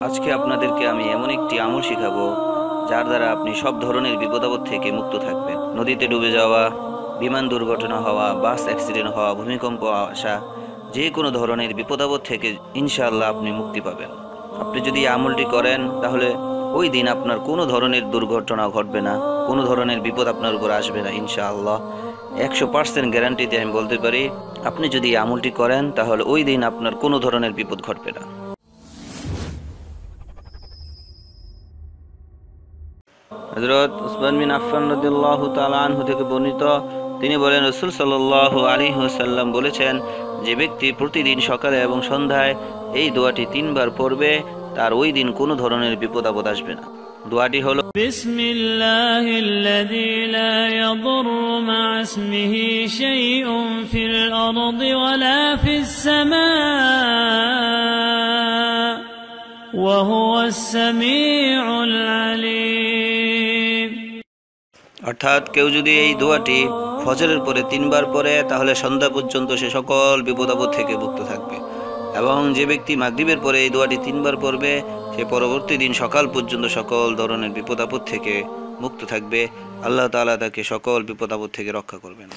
আজকে আপনাদেরকে আমি এমন একটি আমল শেখাবো, যার দ্বারা আপনি সব ধরনের বিপদাপদ থেকে মুক্ত থাকবেন। নদীতে ডুবে যাওয়া, বিমান দুর্ঘটনা হওয়া, বাস অ্যাক্সিডেন্ট হওয়া, ভূমিকম্প আসা, যে কোনো ধরনের বিপদাপদ থেকে ইনশাআল্লাহ আপনি মুক্তি পাবেন। আপনি যদি আমলটি করেন, তাহলে ওই দিন আপনার কোনো ধরনের দুর্ঘটনা ঘটবে না, কোনো ধরনের বিপদ আপনার উপর আসবে না, ইনশাআল্লাহ। একশো পার্সেন্ট গ্যারান্টিতে আমি বলতে পারি, আপনি যদি আমলটি করেন, তাহলে ওই দিন আপনার কোনো ধরনের বিপদ ঘটবে না। হজরত উসমান বিন আফফান রাদিয়াল্লাহু তাআলা আনহু থেকে বর্ণিত তিনি বলেন রসুল সাল্লাল্লাহু আলাইহি ওয়াসাল্লাম বলেছেন যে ব্যক্তি প্রতিদিন সকালে এবং সন্ধ্যায় এই দোয়াটি তিনবার পড়বে তার ওই দিন কোনো ধরনের বিপদ আপদ আসবে না দোয়াটি হলো بسم الله الذي অর্থাৎ কেউ যদি এই দোয়াটি ফজরের পরে তিনবার পরে তাহলে সন্ধ্যা পর্যন্ত সে সকল বিপদ আপদ থেকে মুক্ত থাকবে। এবং যে ব্যক্তি মাগরীবের পরে এই দোয়াটি তিনবার পড়বে, সে পরবর্তী দিন সকাল পর্যন্ত সকল ধরনের বিপদ আপদ থেকে মুক্ত থাকবে। আল্লাহ তালা তাকে সকল বিপদ আপদ থেকে রক্ষা করবেন।